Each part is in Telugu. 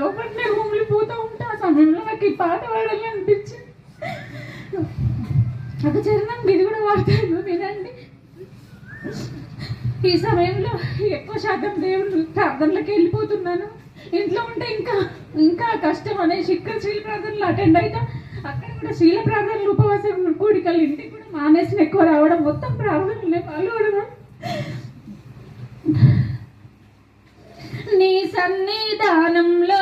లోపలనే నేను ఉమిలిపోతూ ఉంటే. ఆ సమయంలో నాకు ఈ పాట పాడాలి అనిపించింది ఒక చరణం ఇది కూడా వాడతాను వినండి. ఈ సమయంలో ఎక్కువ శాతం దేవుడు ప్రార్థనలకు వెళ్ళిపోతున్నాను. ఇంట్లో ఉంటే ఇంకా ఇంకా కష్టం అనేసి ఇక్కడ శీల ప్రార్థనలు అటెండ్ అయితే. అక్కడ కూడా శీల ప్రార్థనలు ఉపవాసం కూడికలు ఇంటికి కూడా మానేసిన ఎక్కువ రావడం మొత్తం ప్రార్థనలే పాల్గొడడం నీ సన్నిధానంలో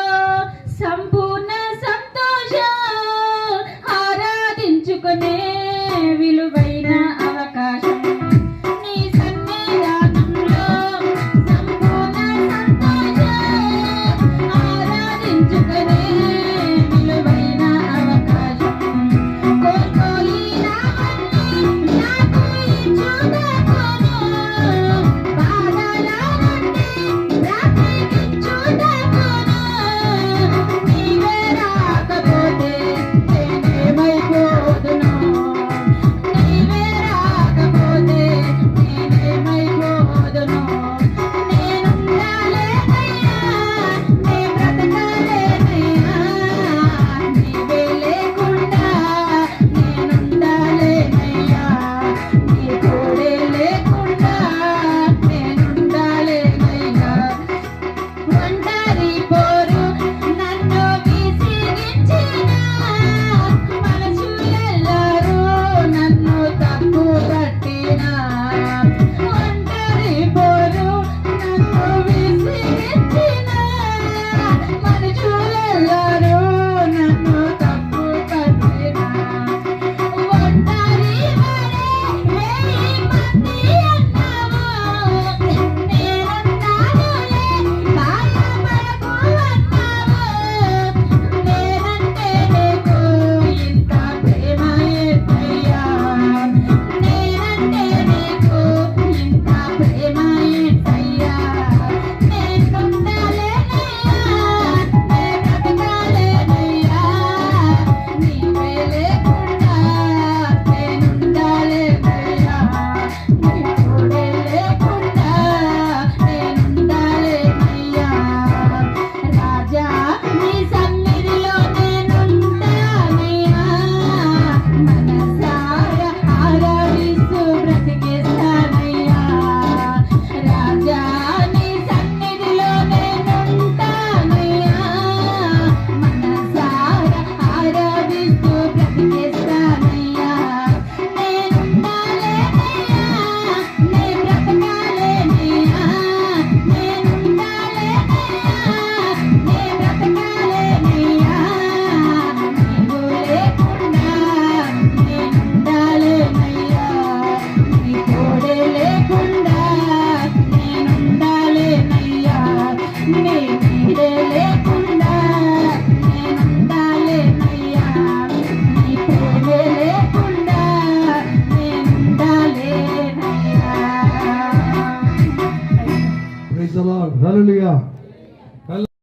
ప్రైజ్ హలలుయా